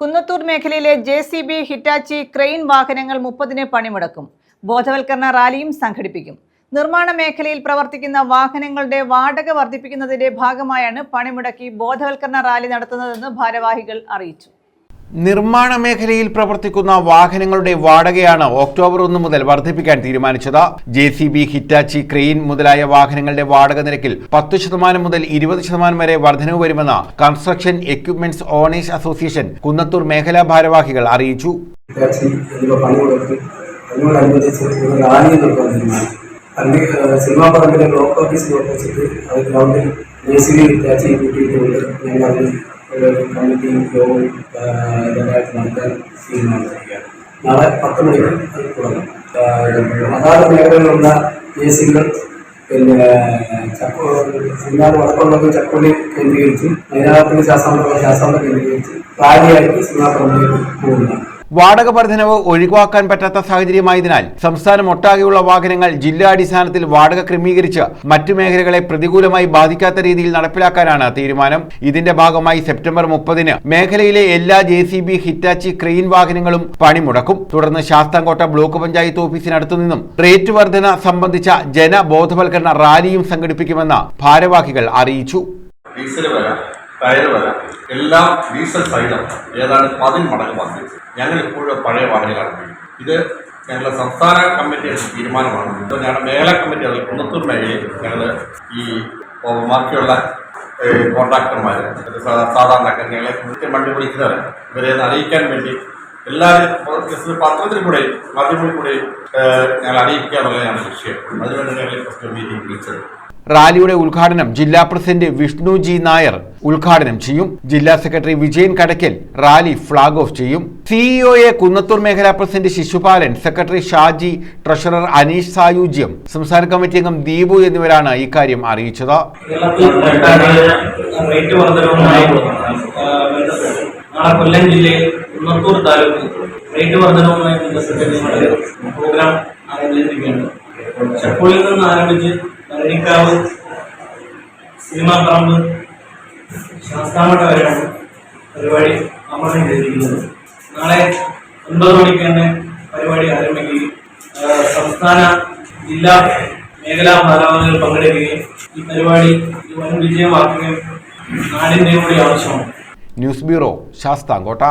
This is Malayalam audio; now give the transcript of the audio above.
കുന്നത്തൂർ മേഖലയിലെ J C B Hitachi crane വാഹനങ്ങൾ മുപ്പതിന് പണിമുടക്കും. ബോധവൽക്കരണ റാലിയും സംഘടിപ്പിക്കും. നിർമ്മാണ മേഖലയിൽ പ്രവർത്തിക്കുന്ന വാഹനങ്ങളുടെ വാടക വർദ്ധിപ്പിക്കുന്നതിന്റെ ഭാഗമായാണ് പണിമുടക്കി ബോധവൽക്കരണ റാലി നടത്തുന്നതെന്ന് ഭാരവാഹികൾ അറിയിച്ചു. നിർമ്മാണ മേഖലയിൽ പ്രവർത്തിക്കുന്ന വാഹനങ്ങളുടെ വാടകയാണ് ഒക്ടോബർ ഒന്ന് മുതൽ വർദ്ധിപ്പിക്കാൻ തീരുമാനിച്ചത്. J C B Hitachi crane മുതലായ വാഹനങ്ങളുടെ വാടക നിരക്കിൽ പത്ത് ശതമാനം മുതൽ ഇരുപത് ശതമാനം വരെ വർധനവ് വരുമെന്ന് construction equipments owners association Kunnathur മേഖലാ ഭാരവാഹികൾ അറിയിച്ചു. ഒരു കമ്മിറ്റിയും യോഗവും ആ, ഇതെല്ലാമായിട്ട് നടത്താൻ തീരുമാനിച്ചിരിക്കുകയാണ് നാളെ പത്ത് മണിക്ക് അത് തുടങ്ങും. അതാത് മേഖലയിലുള്ള ജെ സികൾ പിന്നെ ചക്ക സിനിമാർ വടക്കുള്ളത് ചക്കുള്ളി കേന്ദ്രീകരിച്ച് മൈനാപുരത്തിൽ ശാസ്താംബരം ശാസ്താംബരം കേന്ദ്രീകരിച്ച് റാലിയായിട്ട് സിനിമാ പറമ്പിലേക്ക് പോകുന്നതാണ്. വാടക വർധനവ് ഒഴിവാക്കാൻ പറ്റാത്ത സാഹചര്യമായതിനാൽ സംസ്ഥാനം ഒട്ടാകെയുള്ള വാഹനങ്ങൾ ജില്ലാടിസ്ഥാനത്തിൽ വാടക ക്രമീകരിച്ച് മറ്റു മേഖലകളെ പ്രതികൂലമായി ബാധിക്കാത്ത രീതിയിൽ നടപ്പിലാക്കാനാണ് തീരുമാനം. ഇതിന്റെ ഭാഗമായി സെപ്റ്റംബർ മുപ്പതിന് മേഖലയിലെ എല്ലാ J C B Hitachi crane വാഹനങ്ങളും പണിമുടക്കും. തുടർന്ന് ശാസ്താംകോട്ട ബ്ലോക്ക് പഞ്ചായത്ത് ഓഫീസിനടുത്തു നിന്നും റേറ്റ് വർധന സംബന്ധിച്ച ജനബോധവൽക്കരണ റാലിയും സംഘടിപ്പിക്കുമെന്ന് ഭാരവാഹികൾ അറിയിച്ചു. ഡീസൽ വില ടയർ വില എല്ലാം ഡീസൽ സൈഡ് ഏതാണ്ട് പതിന് മടങ്ങ് വർദ്ധിച്ചു ഞങ്ങൾ ഇപ്പോഴും പഴയ വാഹനങ്ങളാണ് ഉപയോഗിക്കുന്നത്. ഇത് ഞങ്ങളുടെ സംസ്ഥാന കമ്മിറ്റിയുടെ തീരുമാനമാണ്. ഇപ്പോൾ ഞങ്ങളുടെ മേള കമ്മിറ്റി അതിൽ കുന്നത്തൂർ മേഖലയിൽ ഞങ്ങൾ ഈ ബാക്കിയുള്ള കോൺട്രാക്ടർമാർ സാധാരണക്കാർ ഞങ്ങളെ കൃത്യം വണ്ടി വിളിക്കുന്നവർ ഇവരെ അറിയിക്കാൻ വേണ്ടി എല്ലാവരും പത്രത്തിൽ കൂടെ മാധ്യമങ്ങളിൽ കൂടെ ഞങ്ങൾ അറിയിക്കുക എന്നുള്ളതാണ് ലക്ഷ്യം. അതിനുവേണ്ടി ഞങ്ങൾ ഫസ്റ്റ് മീറ്റിംഗ് വിളിച്ചത്. റാലിയുടെ ഉദ്ഘാടനം ജില്ലാ പ്രസിഡന്റ് വിഷ്ണു ജി നായർ ഉദ്ഘാടനം ചെയ്യും. ജില്ലാ secretary Vijayan Kadakkal rally flag off ചെയ്യും. സിഇഒയെ കുന്നത്തൂർ മേഖലാ president Sisupalan secretary Shaji treasurer Aneesh Sayujyam സംസ്ഥാന കമ്മിറ്റി അംഗം ദീപു എന്നിവരാണ് ഇക്കാര്യം അറിയിച്ചത്. നാളെ കൊല്ലം ജില്ലയിൽ കുന്നത്തൂർ താലൂക്ക് റേറ്റ് വർധനവുമായി ബന്ധപ്പെട്ട് പ്രോഗ്രാം ആരംഭിച്ചിരിക്കുകയാണ്. ചക്കുളിൽ നിന്ന് ആരംഭിച്ച് ഭരണിക്കാവ് സിനിമാ പറമ്പ് ശാസ്താമട്ട വരെയാണ് പരിപാടി ആഹ്വാനം ചെയ്തിരിക്കുന്നത് നാളെ ഒൻപത് മണിക്ക് തന്നെ പരിപാടി ആരംഭിക്കുകയും സംസ്ഥാന ജില്ലാ മേഖലാ ഭാരവാഹികൾ പങ്കെടുക്കുകയും ഈ പരിപാടി വൻ വിജയമാക്കുകയും നാടിന്റെ കൂടി ആവശ്യമാണ്. News bureau Sasthamkotta.